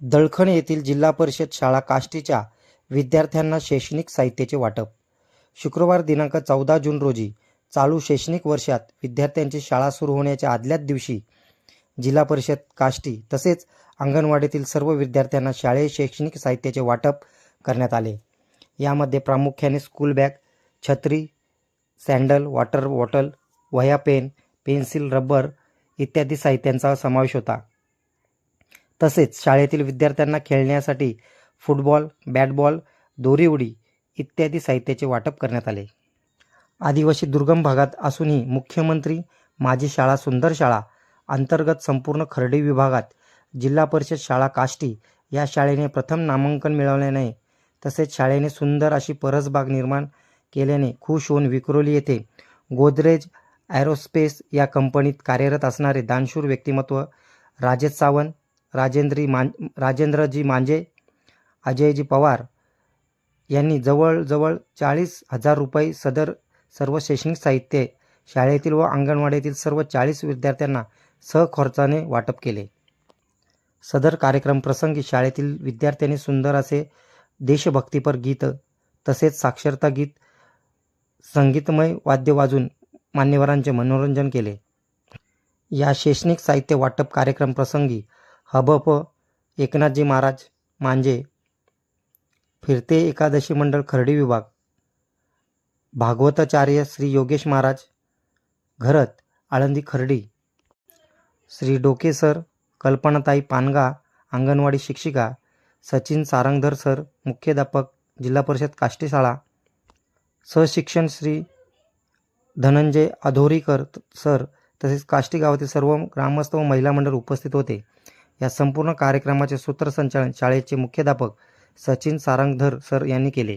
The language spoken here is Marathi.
दळखण येथील जिल्हा परिषद शाळा काष्टीच्या विद्यार्थ्यांना शैक्षणिक साहित्याचे वाटप. शुक्रवार दिनांक चौदा जून रोजी चालू शैक्षणिक वर्षात विद्यार्थ्यांची शाळा सुरू होण्याच्या आदल्याच दिवशी जिल्हा परिषद काष्टी तसेच अंगणवाडीतील सर्व विद्यार्थ्यांना शालेय शैक्षणिक साहित्याचे वाटप करण्यात आले. यामध्ये प्रामुख्याने स्कूल बॅग छत्री सँडल वॉटर बॉटल वह्या पेन पेन्सिल रबर इत्यादी साहित्यांचा समावेश होता. तसेच शाळेतील विद्यार्थ्यांना खेळण्यासाठी फुटबॉल बॅटबॉल दोरी उडी इत्यादी साहित्याचे वाटप करण्यात आले. आदिवासी दुर्गम भागात असूनही मुख्यमंत्री माझी शाळा सुंदर शाळा अंतर्गत संपूर्ण खर्डी विभागात जिल्हा परिषद शाळा काष्टी या शाळेने प्रथम नामांकन मिळवल्याने तसेच शाळेने सुंदर अशी परसबाग निर्माण केल्याने खुश होऊन विक्रोली येथे गोदरेज ॲरोस्पेस या कंपनीत कार्यरत असणारे दानशूर व्यक्तिमत्व राजेश सावंत राजेंद्री मान राजेंद्रजी मांजे अजयजी पवार यांनी जवळजवळ चाळीस हजार रुपये सदर सर्व शैक्षणिक साहित्य शाळेतील व अंगणवाडीतील सर्व चाळीस विद्यार्थ्यांना सहखर्चाने वाटप केले. सदर कार्यक्रम प्रसंगी शाळेतील विद्यार्थ्यांनी सुंदर असे देशभक्तीपर गीत तसेच साक्षरता गीत संगीतमय वाद्य वाजून मान्यवरांचे मनोरंजन केले. या शैक्षणिक साहित्य वाटप कार्यक्रम प्रसंगी हबप एकनाथजी महाराज मांजे फिरते एकादशी मंडळ खर्डी विभाग भागवताचार्य श्री योगेश महाराज घरत आळंदी खर्डी श्री डोके सर कल्पनाताई पानगा अंगणवाडी शिक्षिका सचिन सारंगधर सर मुख्याध्यापक जिल्हा परिषद काष्टी शाळा सहशिक्षण श्री धनंजय अधोरीकर सर तसेच काष्टी गावातील सर्व ग्रामस्थ व महिला मंडळ उपस्थित होते. या संपूर्ण कार्यक्रमाचे सूत्रसंचालन शाळेचे मुख्याध्यापक सचिन सारंगधर सर यांनी केले.